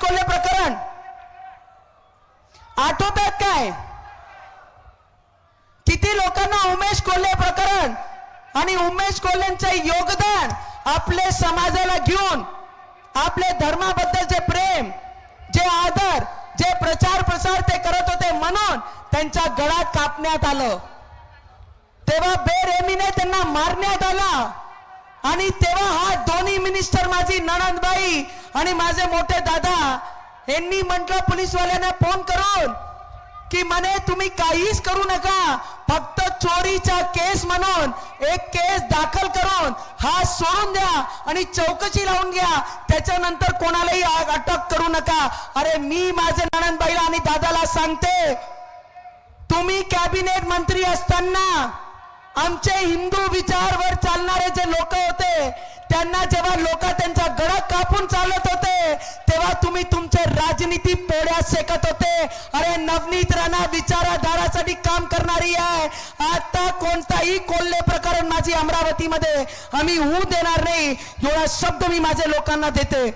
कोल्हे प्रकरण? आठवतात काय? किती लोकांना उमेश कोल्हे प्रकरण? आणि उमेश कोल्हेंचे योगदान आपले समाजाला घेऊन आपले धर्माबद्दलचे प्रेम जे आदर जे प्रचार प्रसार ते करत होते म्हणून त्यांच्या गळात कापण्यात आलं. तेव्हा बेरेमीने त्यांना मारण्यात आला. आणि तेव्हा हा दोन्ही मिनिस्टर माझी नणंदबाई आणि माझे मोठे दादा यांनी म्हटलं पोलीसवाल्यांना फोन करून की म्हणे तुम्ही काहीच करू नका. फक्त चोरीचा केस म्हणून एक केस दाखल करून हा सोडून द्या आणि चौकशी लावून घ्या. त्याच्यानंतर कोणालाही अटक करू नका. अरे मी माझे नणंदबाईला आणि दादाला सांगते तुम्ही कॅबिनेट मंत्री असताना आमचे हिंदू विचारवर चालणारे जे लोक होते त्यांना जेव्हा लोक कापून चालत होते. तेव्हा तुम्ही तुमचे राजनीती पोळ्यात शेकत होते. अरे नवनीत राणा विचारधारासाठी काम करणारी आहे. आता कोणताही कोल्हे प्रकरण माझी अमरावतीमध्ये आम्ही होऊ देणार नाही. एवढा शब्द मी माझ्या लोकांना देते.